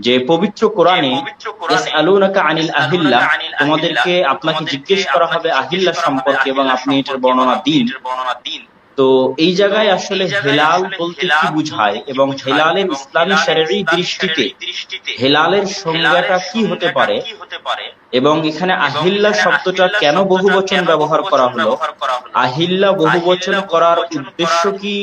যে পবিত্র কোরআনে আনিল আহিল্লা তোমাদেরকে আপনাকে জিজ্ঞেস করা হবে আহিল্লা সম্পর্কে এবং আপনি এটার বর্ণনা দিন। তো এই জায়গায় আসলে হেলাল বলতে কি বুঝায় এবং হেলালের ইসলামী শারীরি দৃষ্টিতে হেলালের সংজ্ঞাটা কি হতে পারে? এবং এখানে আহিল্লা শব্দটা কেন বহুবচন ব্যবহার করা হলো? আহিল্লা বহুবচন করার উদ্দেশ্য কি?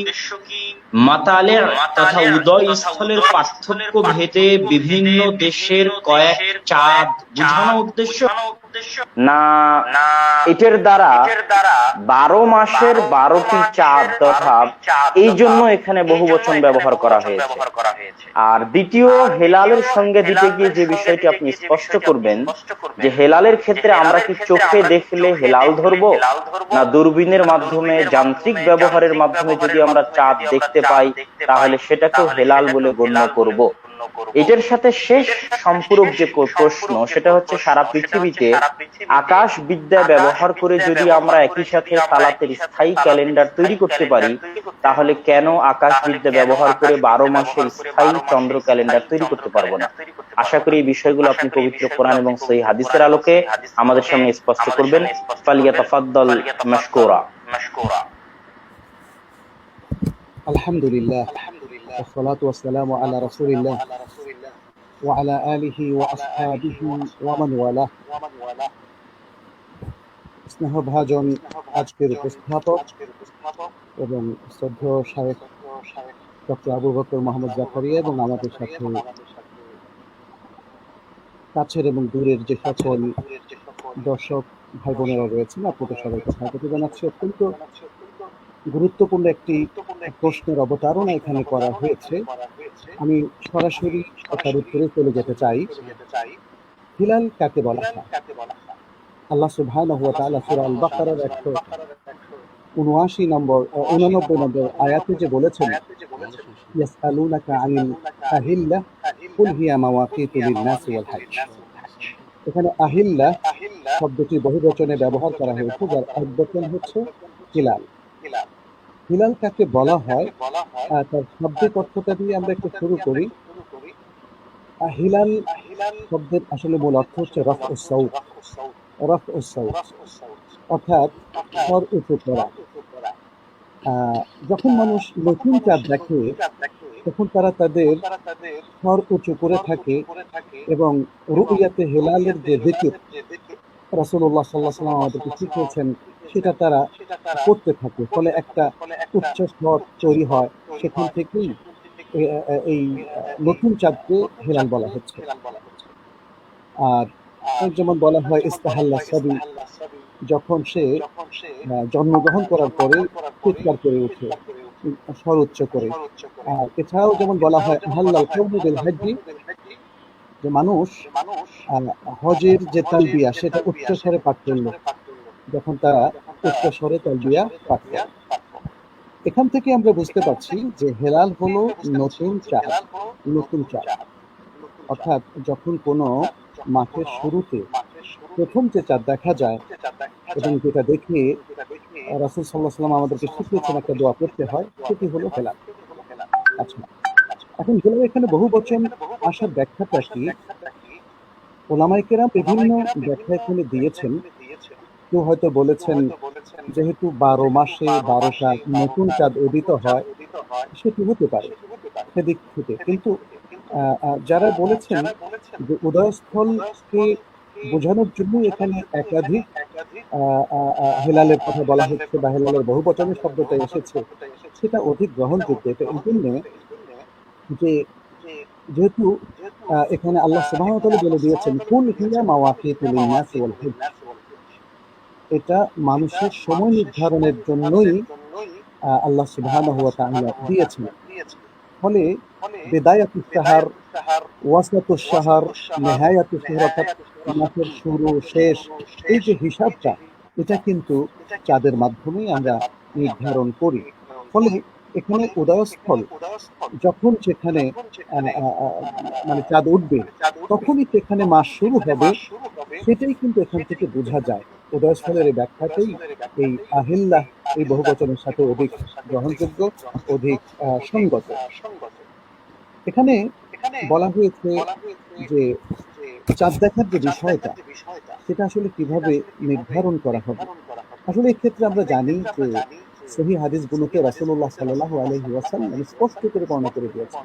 মাতালের তথা উদয় স্থলের পার্থক্য ভেদে বিভিন্ন দেশের কয়েক চাঁদ বুঝানো উদ্দেশ্য না এটার দ্বারা বারো মাসের বারোটি চাঁদ তথা এই জন্য এখানে বহু বচন ব্যবহার করা হয়েছে। আর দ্বিতীয় হেলালের সঙ্গে দিতে গিয়ে যে বিষয়টি আপনি স্পষ্ট করবেন যে হেলালের ক্ষেত্রে আমরা কি চোখে দেখলে হেলাল ধরবো? না দূরবীনের মাধ্যমে যান্ত্রিক ব্যবহারের মাধ্যমে যদি আমরা চাঁদ দেখতে পাই তাহলে সেটাকেও হেলাল বলে গণ্য করব। এটার সাথে শেষ সম্পূরক যে প্রশ্ন সেটা হচ্ছে সারা পৃথিবীতে আকাশ বিদ্যা ব্যবহার করে যদি আমরা একই সাথে তালাতের স্থায়ী ক্যালেন্ডার তৈরি করতে পারি তাহলে কেন আকাশ বিদ্যা ব্যবহার করে বারো মাসের স্থায়ী চন্দ্র ক্যালেন্ডার তৈরি করতে পারব না। আশা করি এই বিষয়গুলো আপনি পবিত্র কোরআন এবং সেই হাদিসের আলোকে আমাদের সঙ্গে স্পষ্ট করবেন। ফালিয়া তাফাদ্দল মাশকুরা। আলহামদুলিল্লাহ। والصلاة والسلام على رسول الله وعلى آله وأصحابه ومن والاه স্নেহভাজন আজকের উপস্থাপক এবং শ্রদ্ধেয় শাহেখ ডক্টর আবু বকর মোহাম্মদ জাফরিয়া এবং আমাদের সাথে কাছের এবং দূরের যে সকল দর্শক ভাই বোনেরা রয়েছেন আপনাদের সবাইকে স্বাগত জানাচ্ছি অত্যন্ত গুরুত্বপূর্ণ একটি প্রশ্নের অবতারণা এখানে করা হয়েছে। আমি সরাসরি তার উত্তরে চলে যেতে চাই। হিলাল কাকে বলা হয়? আল্লাহ সুবহানাহু ওয়া তাআলা সূরা আল বাকারার 179 নম্বর আহ, 89 নম্বর আয়াতে যে বলেছেন ইয়াসআলুনাকা আনিল আহিল্লাহ কুল হিয়া মাওয়াকিতু লিন-নাস ওয়াল হজ এখানে আহিল্লা শব্দটি বহুবচনে ব্যবহার করা হয়েছে যার এক বচন হচ্ছে হিলাল। হিলাল কাকে বলা হয় তার শব্দের অর্থটা দিয়ে আমরা একটু শুরু করি। হিলাল শব্দের আসলে মূল অর্থ হচ্ছে রফ ও সৌক রফ ও সৌক অর্থাৎ স্বর উঁচু করা যখন মানুষ নতুন চাঁদ দেখে তখন তারা তাদের স্বর উঁচু করে থাকে এবং রুইয়াতে হেলালের যে দিকির রাসূলুল্লাহ সাল্লাল্লাহু আলাইহি ওয়াসাল্লাম আমাদেরকে শিখিয়েছেন সেটা তারা করতে থাকে। ফলে একটা উচ্চ স্বর তৈরি হয়। সেখান থেকেই এই নতুন চাঁদকে হেলাল বলা হচ্ছে। আর যেমন বলা হয় ইস্তাহাল্লা সাবি। যখন সে জন্মগ্রহণ করার পরে চিৎকার করে ওঠে। স্বর উচ্চ করে। আর এছাড়াও যেমন বলা হয় আহাল্লাল কৌমুদের হাজি যে মানুষ হজের যে তালবিয়া সেটা উচ্চ স্বরে পাঠ করল যখন তারা উচ্চ স্বরে তালবিয়া পাঠ করে। এখান থেকে আমরা বুঝতে পারছি যে হেলাল হলো নতুন চাঁদ নতুন চাঁদ অর্থাৎ যখন কোনো মাসের শুরুতে প্রথম যে চাঁদ দেখা যায়, এবং যেটা দেখে রাসুল সাল্লাহ সাল্লাম আমাদেরকে শিখিয়েছেন একটা দোয়া করতে হয়, সেটি হলো হেলাল। আচ্ছা এখন হেলাল এখানে বহু বচন আসার ব্যাখ্যাটা কি? ওলামাইকেরা বিভিন্ন ব্যাখ্যা এখানে দিয়েছেন। কেউ হয়তো বলেছেন যেহেতু বারো মাসে বারোটা নতুন চাঁদ উদিত হয় সেটি হতে পারে। সেদিক থেকে। কিন্তু যারা বলেছেন যে উদয়স্থলকে বোঝানোর জন্য এখানে একাধিক হেলালের কথা বলা হচ্ছে বা হেলালের বহু বচনের শব্দটা এসেছে সেটা অধিক গ্রহণযোগ্য। এটা এই জন্য যে যেহেতু এখানে আল্লাহ তাআলা বলে দিয়েছেন কুল হিয়া মাওয়াকিতুল লিন-নাস ওয়াল হজ এটা মানুষের সময় নির্ধারণের জন্যই আল্লাহ তাআলা দিয়েছেন। ফলে বেদায়াতুস সাহার, ওয়াসাতুস সাহার, নেহায়াতুস সাহার অর্থাৎ মাসের শুরু, শেষ, এই যে হিসাবটা, এটা কিন্তু চাঁদের মাধ্যমেই আমরা নির্ধারণ করি। ফলে এখানে উদয়স্থল, যখন সেখানে মানে চাঁদ উঠবে, তখনই সেখানে মাস শুরু হবে, সেটাই কিন্তু এখান থেকে বোঝা যায়। উদয়স্থলের ব্যাখ্যাতেই এই আহিল্লাহ এই বহুবচনের সাথে অধিক গ্রহণযোগ্য অধিক সঙ্গত। এখানে বলা হয়েছে যে চাঁদ দেখার যে বিষয়টা সেটা আসলে কীভাবে নির্ধারণ করা হবে? আসলে এক্ষেত্রে আমরা জানি যে সহি হাদিসগুলোতে রাসূলুল্লাহ সাল্লাল্লাহু আলাইহি ওয়াসাল্লাম স্পষ্ট করে বর্ণনা করে দিয়েছেন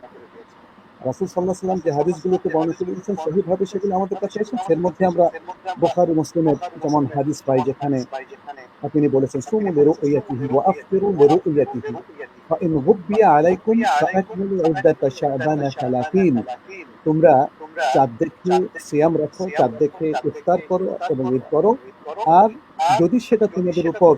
রাসুল সাল্লাহ সাল্লাম যে হাদিসগুলোকে বর্ণনা করে দিয়েছেন সেইভাবে সেগুলো আমাদের কাছে এসেছে। এর মধ্যে আমরা মুসলিমের যেমন হাদিস পাই যেখানে তিনি বলেছেন, সুমু ইয়াতিহি ওয়া আফতিরু ইয়াতিহি ফা ইন আলাইকুম উদ্দাতা শাবানা 30 তোমরা চাঁদ দেখে সিয়াম রাখো, চাঁদ দেখে ইফতার করো এবং ঈদ করো। আর যদি সেটা তোমাদের উপর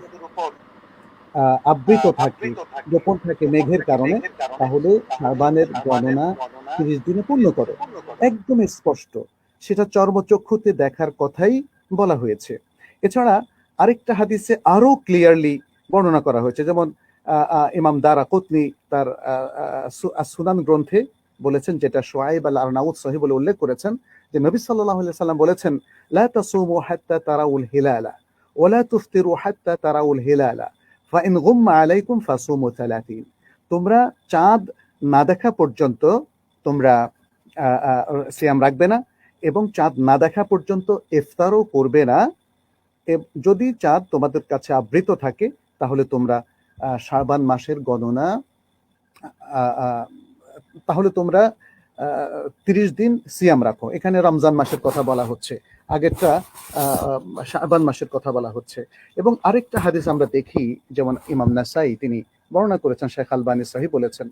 আবৃত থাকে গোপন থাকে মেঘের কারণে, তাহলে শাবানের গণনা তিরিশ দিনে পূর্ণ করো। একদম স্পষ্ট। সেটা চর্মচক্ষুতে দেখার কথাই বলা হয়েছে। এছাড়া আরেকটা হাদিসে আরও ক্লিয়ারলি বর্ণনা করা হয়েছে। যেমন ইমাম দারা কুতনি তার সুনান গ্রন্থে বলেছেন যেটা সোয়াইব আল আরনাউদ সহি বলে উল্লেখ করেছেন যে নবী সাল্লাল্লাহু আলাইহি সাল্লাম বলেছেন লা তাসুমু হাত্তা তারাউল হিলালা ওয়ালা তুফতিরু হাত্তা তারাউল হিলালা ফাইন গুম্মা আলাইকুম ফাসুমু 30 তোমরা চাঁদ না দেখা পর্যন্ত তোমরা সিয়াম রাখবে না এবং চাঁদ না দেখা পর্যন্ত ইফতারও করবে না। যদি চাঁদ তোমাদের কাছে আবৃত থাকে, তাহলে তোমরা শাবান মাসের গণনা তাহলে তোমরা তিরিশ দিন সিয়াম রাখো। এখানে রমজান মাসের কথা বলা হচ্ছে, আগেরটা শাবান মাসের কথা বলা হচ্ছে। এবং আরেকটা হাদিস আমরা দেখি, যেমন ইমাম নাসাই, তিনি বর্ণনা করেছেন শেখ আলবানী, সাহি বলেছেন।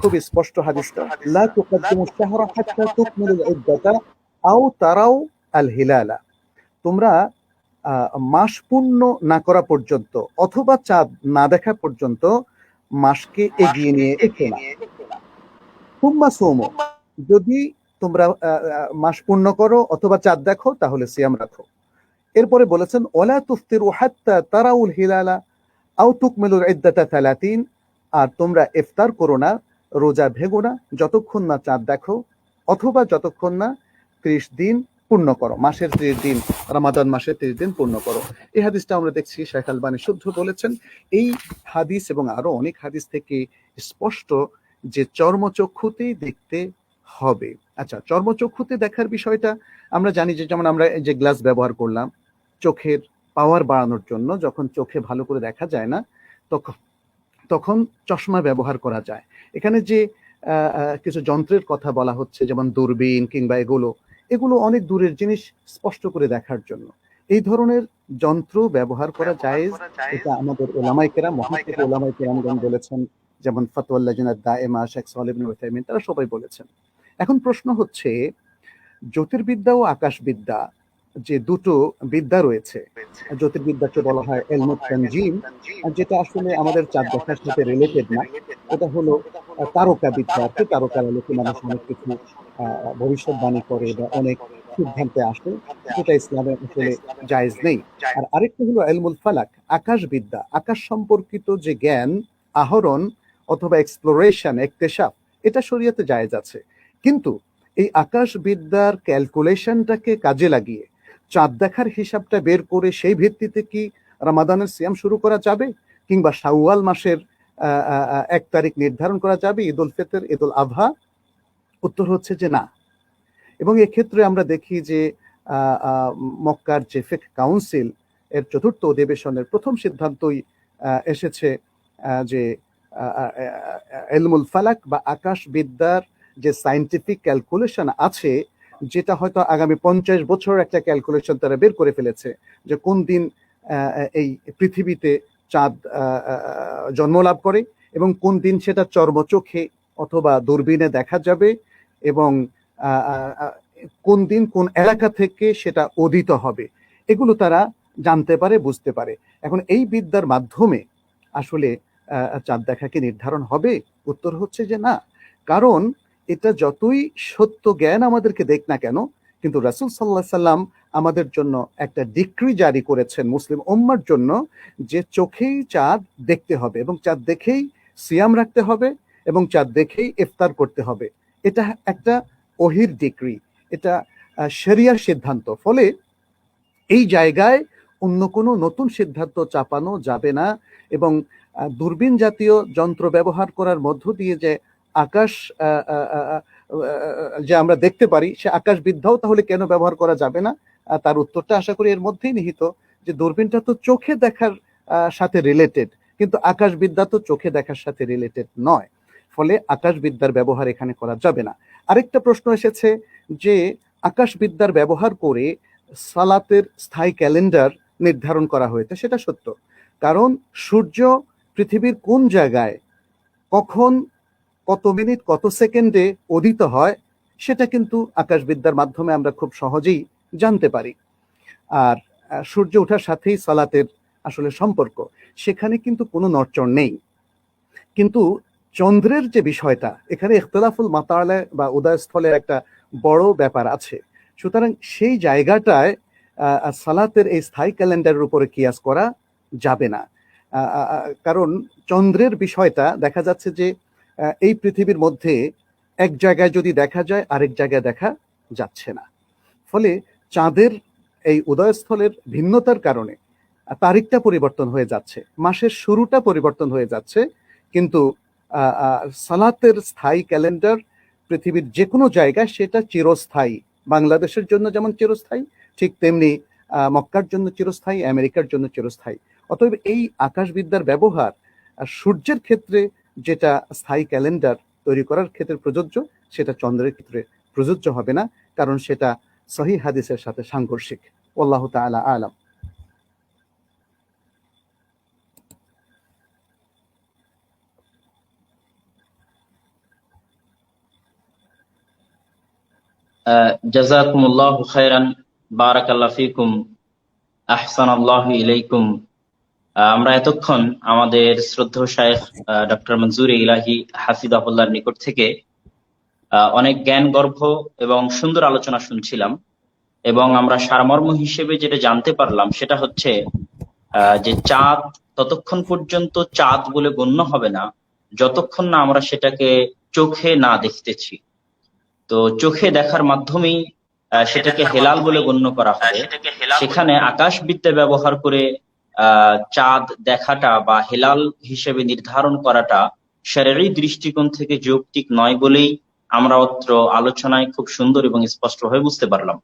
খুব স্পষ্ট হাদিসটা, লা তুকাদ্দিমু শাহরা হাত্তা তুকমিলুল ইদ্দাতা আও তারাও আল হিলালা তোমরা মাস পূর্ণ না করা পর্যন্ত অথবা চাঁদ না দেখা পর্যন্ত মাসকে এগিয়ে নিয়ে এসো না। হুম্মা সোমো, যদি তোমরা মাস পূর্ণ করো অথবা চাঁদ দেখো, তাহলে সিয়াম রাখো। এরপরে বলেছেন ওলা তুফতিরু হাত্তা তারাউল হিলালা আও তুকমিলুল ইদ্দাতা 30 আর তোমরা ইফতার করো না, রোজা ভেগো না, যতক্ষণ না চাঁদ দেখো, অথবা যতক্ষণ না 30 দিন পূর্ণ করো, মাসের 30 দিন, রমাদান মাসের 30 দিন পূর্ণ করো। এই হাদিসটা আমরা দেখছি শেখ আলবানী শুদ্ধ বলেছেন। এই হাদিস এবং আরও অনেক হাদিস থেকে স্পষ্ট যে চর্মচক্ষুতেই দেখতে হবে। আচ্ছা চর্মচক্ষুতে দেখার বিষয়টা আমরা জানি যে, যেমন আমরা যে গ্লাস ব্যবহার করলাম, চোখের পাওয়ার বাড়ানোর জন্য যখন চোখে ভালো করে দেখা যায় না তখন তখন চশমা ব্যবহার করা যায়। এখানে যে কিছু যন্ত্রের কথা বলা হচ্ছে যেমন দূরবীন কিংবা এগুলো এগুলো অনেক দূরের জিনিস স্পষ্ট করে দেখার জন্য। এই ধরনের যন্ত্র ব্যবহার করা যায় এটা আমাদের ওলামাইকেরা মহাত্মা ওলামাইকেরামগণ বলেছেন যেমন ফতোয়াল্লা জিনাদ এমা শেখ সালিম উসাইমিন তারা সবাই বলেছেন। এখন প্রশ্ন হচ্ছে জ্যোতির্বিদ্যা ও আকাশবিদ্যা যে দুটো বিদ্যা রয়েছে, জ্যোতির্বিদ্যাকে বলা হয় এলমুত আর যেটা আসলে আমাদের চাঁদ দেখার সাথে রিলেটেড না। এটা হলো তারকা বিদ্যা আর কি তারকার আলোকে মানুষ অনেক কিছু ভবিষ্যৎবাণী করে বা অনেক সিদ্ধান্তে আসে, যেটা ইসলামে আসলে জায়েজ নেই। আর আরেকটা হলো এলমুল ফালাক, আকাশ বিদ্যা, আকাশ সম্পর্কিত যে জ্ঞান, আহরণ অথবা এক্সপ্লোরেশন একতেশাফ এটা শরীয়তে জায়েজ আছে। কিন্তু এই আকাশ বিদ্যার ক্যালকুলেশনটাকে কাজে লাগিয়ে চাঁদ দেখার হিসাবটা বের করে সেই ভিত্তিতে কি রামাদানের সিয়াম শুরু করা যাবে? কিংবা শাওয়াল মাসের এক তারিখ নির্ধারণ করা যাবে? ঈদ উল ফিতর, ঈদ উল আবহা উত্তর হচ্ছে যে না। এবং এক্ষেত্রে আমরা দেখি যে মক্কার যে ফেক কাউন্সিল, এর চতুর্থ অধিবেশনের প্রথম সিদ্ধান্তই এসেছে যে এলমুল ফালাক বা আকাশ বিদ্যার যে সায়েন্টিফিক ক্যালকুলেশন আছে যেটা হয়তো আগামী পঞ্চাশ বছর একটা ক্যালকুলেশন তারা বের করে ফেলেছে যে কোন দিন এই পৃথিবীতে চাঁদ জন্ম লাভ করে এবং কোন দিন সেটা চর্মচোখে অথবা দূরবীনে দেখা যাবে এবং কোন দিন কোন এলাকা থেকে সেটা উদিত হবে। এগুলো তারা জানতে পারে, বুঝতে পারে। এখন এই বিদ্যার মাধ্যমে আসলে চাঁদ দেখা কি নির্ধারণ হবে? উত্তর হচ্ছে যে না। কারণ এটা যতই সত্য জ্ঞান আমাদেরকে দেখ না কেন কিন্তু রাসুল সাল্লাহ সাল্লাম আমাদের জন্য একটা ডিক্রি জারি করেছেন মুসলিম উম্মার জন্য যে চোখেই চাঁদ দেখতে হবে এবং চাঁদ দেখেই সিয়াম রাখতে হবে এবং চাঁদ দেখেই ইফতার করতে হবে। এটা একটা অহির ডিক্রি এটা আহ, শরিয়ার সিদ্ধান্ত। ফলে এই জায়গায় অন্য কোনো নতুন সিদ্ধান্ত চাপানো যাবে না এবং দূরবীন জাতীয় যন্ত্র ব্যবহার করার মধ্য দিয়ে যে আকাশ যে আমরা দেখতে পারি, সে আকাশ বিদ্যাও তাহলে কেন ব্যবহার করা যাবে না? তার উত্তরটা আশা করি এর মধ্যেই নিহিত, যে দূরবীনটা তো চোখে দেখার সাথে রিলেটেড কিন্তু আকাশবিদ্যা তো চোখে দেখার সাথে রিলেটেড নয়। ফলে আকাশবিদ্যার ব্যবহার এখানে করা যাবে না। আরেকটা প্রশ্ন এসেছে যে, আকাশবিদ্যার ব্যবহার করে সালাতের স্থায়ী ক্যালেন্ডার নির্ধারণ করা হয়েছে, সেটা সত্য। কারণ সূর্য পৃথিবীর কোন জায়গায় কখন কত মিনিট, কত সেকেন্ডে উদিত হয়, সেটা কিন্তু আকাশবিদ্যার মাধ্যমে আমরা খুব সহজেই জানতে পারি। আর সূর্য ওঠার সাথেই সালাতের আসলে সম্পর্ক। সেখানে কিন্তু কোনো নড়চড় নেই। কিন্তু চন্দ্রের যে বিষয়টা, এখানে ইখতলাফুল মাতালে বা উদয়স্থলের একটা বড় ব্যাপার আছে। সুতরাং সেই জায়গাটায় সালাতের এই স্থায়ী ক্যালেন্ডারের উপরে কিয়াস করা যাবে না। কারণ চন্দ্রের বিষয়টা দেখা যাচ্ছে যে এই পৃথিবীর মধ্যে এক জায়গায় যদি দেখা যায়, আরেক জায়গায় দেখা যাচ্ছে না। ফলে চাঁদের এই উদয়স্থলের ভিন্নতার কারণে তারিখটা পরিবর্তন হয়ে যাচ্ছে, মাসের শুরুটা পরিবর্তন হয়ে যাচ্ছে, কিন্তু সালাতের স্থায়ী ক্যালেন্ডার পৃথিবীর যে কোনো জায়গায় সেটা চিরস্থায়ী। বাংলাদেশের জন্য যেমন চিরস্থায়ী, ঠিক তেমনি মক্কার জন্য চিরস্থায়ী, আমেরিকার জন্য চিরস্থায়ী। অতএব এই আকাশবিদ্যার ব্যবহার সূর্যের ক্ষেত্রে যেটা স্থায়ী ক্যালেন্ডার তৈরি করার ক্ষেত্রে প্রযোজ্য, সেটা চন্দ্রের ক্ষেত্রে প্রযোজ্য হবে না, কারণ সেটা সহি হাদিসের সাথে সাংঘর্ষিক। আল্লাহ তাআলা আলাম। জাজাকুমুল্লাহ খায়রান, বারাকাল্লাহ ফিকুম আহসান আল্লাহ ইলাইকুম। আমরা এতক্ষণ আমাদের শ্রদ্ধেয় শায়েখ ডক্টর মনজুর ইলাহি হাফিদাহুল্লাহর নিকট থেকে অনেক জ্ঞান গর্ভ এবং সুন্দর আলোচনা শুনছিলাম এবং আমরা সারমর্ম হিসেবে যেটা জানতে পারলাম সেটা হচ্ছে যে চাঁদ ততক্ষণ পর্যন্ত চাঁদ বলে গণ্য হবে না যতক্ষণ না আমরা সেটাকে চোখে না দেখতেছি। তো চোখে দেখার মাধ্যমেই আহ, সেটাকে হেলাল বলে গণ্য করা হয় সেখানে আকাশবিদ্যা ব্যবহার করে চাঁদ দেখাটা বা হেলাল হিসেবে নির্ধারণ করাটা শারীরিক দৃষ্টিকোণ থেকে যৌক্তিক নয় বলেই আমরা অত্র আলোচনায় খুব সুন্দর এবং স্পষ্টভাবে বুঝতে পারলাম।